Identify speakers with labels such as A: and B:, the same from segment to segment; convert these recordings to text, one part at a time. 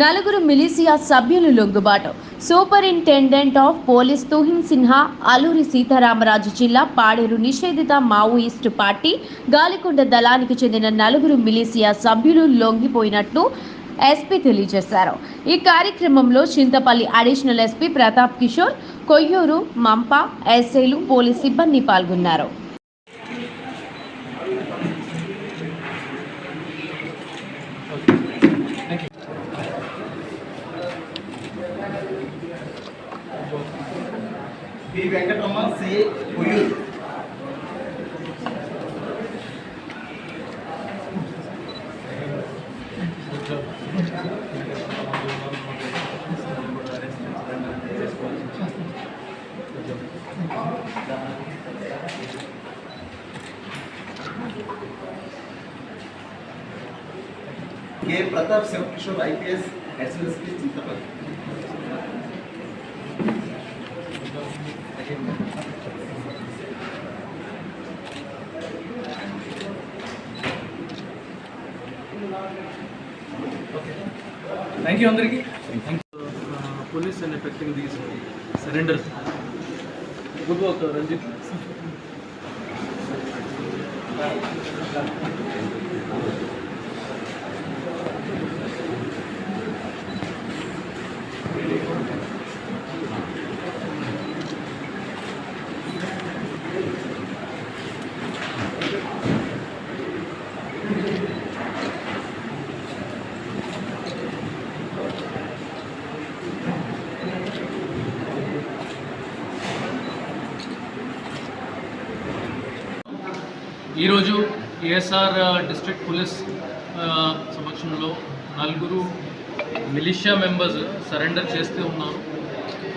A: నలుగురు మిలిసియా సభ్యులు లొంగుబాటు. Superintendent of police Tuhin Sinha Alluri Sitaramaraju జిల్లా పాడేరు నిషేధిత మావోయిస్టు పార్టీ గాలికొండ దళానికి చెందిన నలుగురు మిలిసియా సభ్యులు లొంగిపోయినట్లు ఎస్పీ తెలియజేశారు. ఈ కార్యక్రమంలో చింతపల్లి అడిషనల్ ఎస్పీ ప్రతాప్ కిషోర్ కొయ్యూరు మంప ఎస్ఐలు పోలీస్ సిబ్బంది పాల్గొన్నారు
B: B Venkataramana CI Uyyuru K Pratap Shivakishore IPS SLSP Chintapalli
C: thank you అందరికీ police and effecting these surrender good work Ranjith ఈరోజు ఏఎస్ఆర్ డిస్ట్రిక్ట్ పోలీస్ సమక్షంలో నలుగురు మిలిషియా మెంబర్స్ సరెండర్ చేస్తూ ఉన్నారు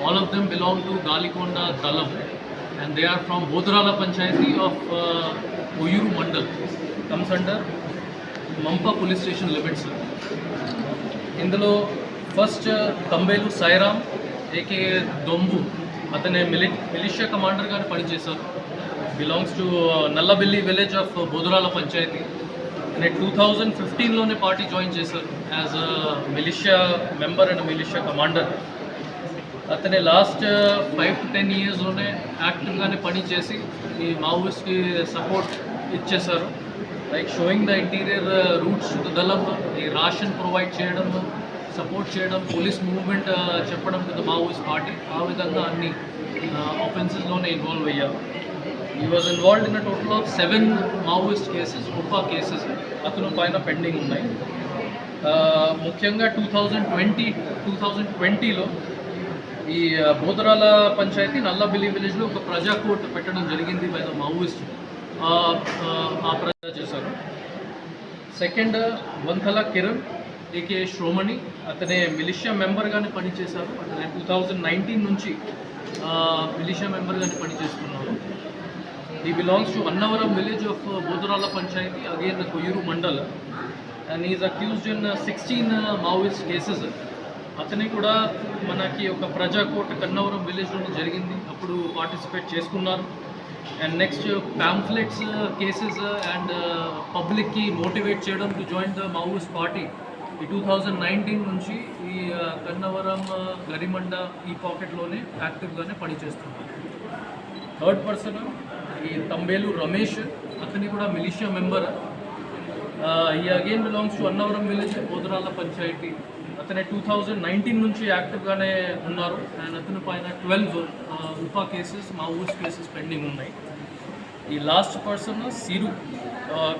C: all of them belong to Galikonda dalam. And they are from Bodhurala panchayat of Oyuru mandal comes under Mampa police station limits ఇందులో first తంబేలు Sairam AK Dombu అతనే మిలి militia కమాండర్గా పనిచేశారు. Belongs to Nallabelli village of Bodhurala panchayat అనే two thousand ఫిఫ్టీన్లోనే party join చేశారు as a militia member and militia commander అతనే last five to ten ఇయర్స్లోనే యాక్టివ్గానే పనిచేసి ఈ మావోయిస్ట్కి సపోర్ట్ ఇచ్చేశారు. Like showing the interior routes to the dalam ఈ రాషన్ ప్రొవైడ్ చేయడం సపోర్ట్ చేయడం పోలీస్ మూవ్మెంట్ uh, చెప్పడం టు ద మావోయిస్ట్ పార్టీ ఆ విధంగా అన్ని uh, ఆఫెన్సెస్లోనే ఇన్వాల్వ్ అయ్యారు. ఈ was involved in total of seven Maoist cases UAPA cases అతను పైన పెండింగ్ ఉన్నాయి. Uh, ముఖ్యంగా two thousand twenty two thousand ట్వంటీలో ఈ బోధరాల బోదరాల పంచాయతీ నల్లబిల్లి విలేజ్లో ఒక ప్రజా కోర్టు పెట్టడం జరిగింది బై ద మావోయిస్ట్ ఆ- ఆ- చేశారు. సెకండ్ వంతల కిరణ్ ఏకే శ్రోమణి అతనే మిలిషియా మెంబర్గానే పనిచేశారు. అతనే టూ థౌజండ్ నైన్టీన్ నుంచి మిలిషియా మెంబర్గానే పనిచేస్తున్నారు. ఈ belongs to Annavaram village of Bodharala panchayat again Koyyuru mandal and is accused in sixteen Maoist cases అతని కూడా మనకి ఒక ప్రజాకోట కన్నవరం విలేజ్లోనే జరిగింది. అప్పుడు పార్టిసిపేట్ చేసుకున్నారు. And next pamphlets cases and పబ్లిక్కి మోటివేట్ చేయడం to join the Maoist party ఈ టూ థౌజండ్ నైన్టీన్ నుంచి ఈ కన్నవరం గరిమండ ఈ పాకెట్లోనే యాక్టివ్గానే పనిచేస్తున్నారు థర్డ్ పర్సన్ ఈ తంబేలు రమేష్ అతని కూడా మిలిషియా మెంబర్ ఈ again belongs to Annavaram village Bodharala panchayat అతనే టూ థౌజండ్ నైన్టీన్ నుంచి యాక్టివ్గానే ఉన్నారు. అండ్ అతని పైన ట్వెల్వ్ ఉపా కేసెస్ మా ఊర్స్ కేసెస్ పెండింగ్ ఉన్నాయి. ఈ లాస్ట్ పర్సన్ సిరు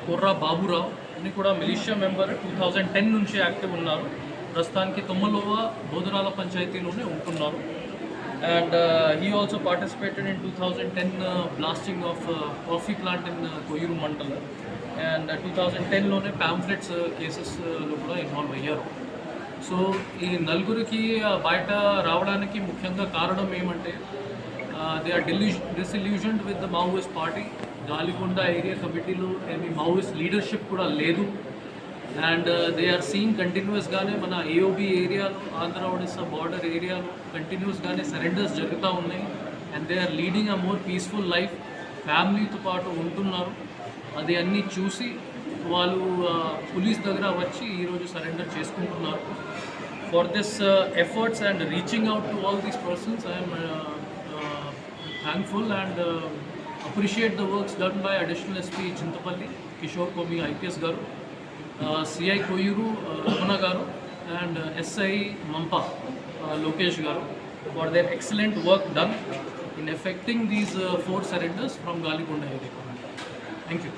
C: కొర్రా బాబురావు అన్ని కూడా militia member two thousand ten నుంచి యాక్టివ్ ఉన్నారు. ప్రస్తుతానికి తొమ్మలోవ బోధురాల పంచాయతీలోనే ఉంటున్నారు. And he also participated in two thousand ten blasting of coffee plant in Koyyuru mandal and two thousand టెన్లోనే pamphlets కేసెస్లో కూడా ఇన్వాల్వ్ అయ్యారు. సో ఈ నలుగురికి బయట రావడానికి ముఖ్యంగా కారణం ఏమంటే they are డిల్యూజ్ disillusioned with the Maoist party Galikonda area కమిటీలో ఏమి మావోయిస్ట్ లీడర్షిప్ కూడా లేదు. అండ్ దే ఆర్ సీయింగ్ కంటిన్యూస్గానే మన ఏఓబి ఏరియాలో ఆంధ్ర ఒడిస్సా బార్డర్ ఏరియాలో కంటిన్యూస్గానే సరెండర్స్ జరుగుతూ ఉన్నాయి. And they are leading a more peaceful life ఫ్యామిలీతో పాటు ఉంటున్నారు. అది అన్నీ చూసి వాళ్ళు పోలీస్ దగ్గర వచ్చి ఈరోజు సరెండర్ చేసుకుంటున్నారు. For this efforts and reaching out to all these persons I'm thankful and appreciate the works done by additional SP Chintapalli Kishore Komi IPS garu CI Koyuru Ramana garu and SI Mampa Lokesh garu for their excellent work done in effecting these four surrenders from Galikonda area thank you